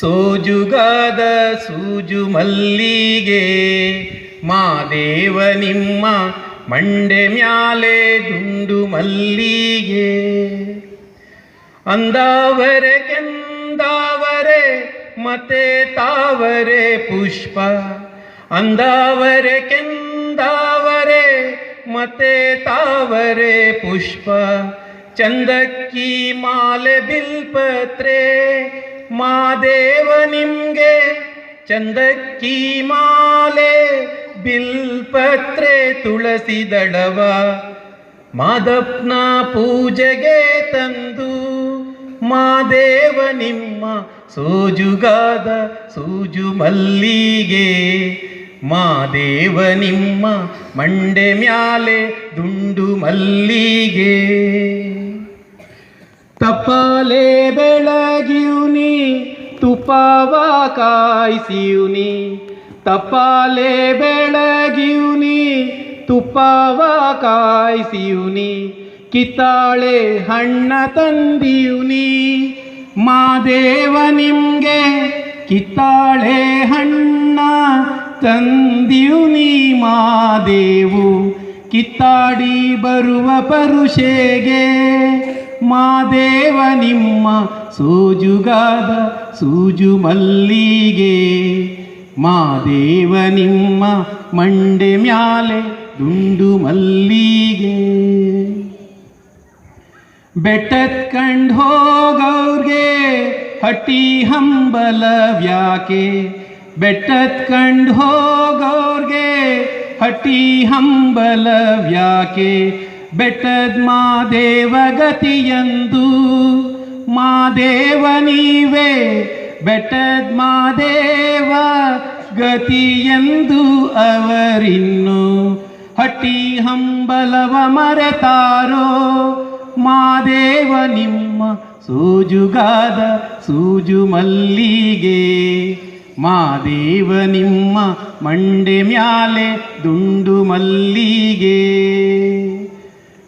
ಸೋಜುಗಾದ ಸೂಜು ಮಲ್ಲಿಗೆ ಮಾದೇವ ನಿಮ್ಮ ಮಂಡೆ ಮ್ಯಾಲೆ ದುಂಡು ಮಲ್ಲಿಗೆ. ಅಂದಾವರೆ ಕೆಂದಾವರೆ ಮತ್ತೆ ತಾವರೆ ಪುಷ್ಪ, ಅಂದಾವರೆ ಕೆಂದಾವರೆ ಮತ್ತೆ ತಾವರೆ ಪುಷ್ಪ. ಚಂದಕ್ಕಿ ಮಾಲೆ ಬಿಲ್ಪತ್ರೆ ಮಾದೇವ ನಿಮಗೆ ಚಂದಕ್ಕಿ ಮಾಲೆ, ಬಿಲ್ಪತ್ರೆ ತುಳಸಿ ದಡವ ಮಾದಪ್ಪನ ಪೂಜೆಗೆ ತಂದು ಮಾದೇವ ನಿಮ್ಮ ಸೋಜುಗಾದ ಸೂಜು ಮಲ್ಲಿಗೆ ಮಾದೇವ ನಿಮ್ಮ ಮಂಡೆ ಮ್ಯಾಲೆ ದುಂಡು ಮಲ್ಲಿಗೆ. ತಪ್ಪಲೇ ತುಪಾವ ಕಾಯಿಸಿಯುನಿ ತಪಾಲೆ ಬೆಳಗಿಯುನಿ ತುಪ್ಪವ ಕಾಯಿಸಿಯುನಿ ಕಿತ್ತಾಳೆ ಹಣ್ಣ ತಂದಿಯುನಿ ಮಾದೇವ ನಿಮ್ಗೆ ಕಿತ್ತಾಳೆ ಹಣ್ಣ ತಂದಿಯುನಿ ಮಾದೇವು ಕಿತ್ತಾಡಿ ಬರುವ ಪರುಷೆಗೆ. ಮಾದೇವ ನಿಮ್ಮ ಸೋಜುಗಾದ ಸೂಜು ಮಲ್ಲಿಗೆ ಮಾದೇವ ನಿಮ್ಮ ಮಂಡೆ ಮ್ಯಾಲೆ ದುಂಡು ಮಲ್ಲಿಗೆ ಬೆಟ್ಟದ್ ಕಂಡು ಹೋಗವ್ರಿಗೆ ಹಟ್ಟಿ ಹಂಬಲವ್ಯಾಕೆ ಬೆಟ್ಟದ ಕಂಡು ಹೋಗವ್ರಿಗೆ ಹಟ್ಟಿ ಹಂಬಲವ್ಯಾಕೆ ಬೆಟ್ಟದ ಮಾದೇವ ಗತಿಯಂದು ಮಾದೇವ ನೀವೇ ಬೆಟ್ಟದ ಮಾದೇವ ಗತಿಯಂದು ಅವರಿನ್ನು ಹಟ್ಟಿ ಹಂಬಲವ ಮರೆತಾರೋ ಮಾದೇವ ನಿಮ್ಮ ಸೂಜುಗಾದ ಸೂಜು ಮಲ್ಲಿಗೆ ಮಾದೇವ ನಿಮ್ಮ ಮಂಡೆ ಮ್ಯಾಲೆ ದುಂಡು ಮಲ್ಲಿಗೆ.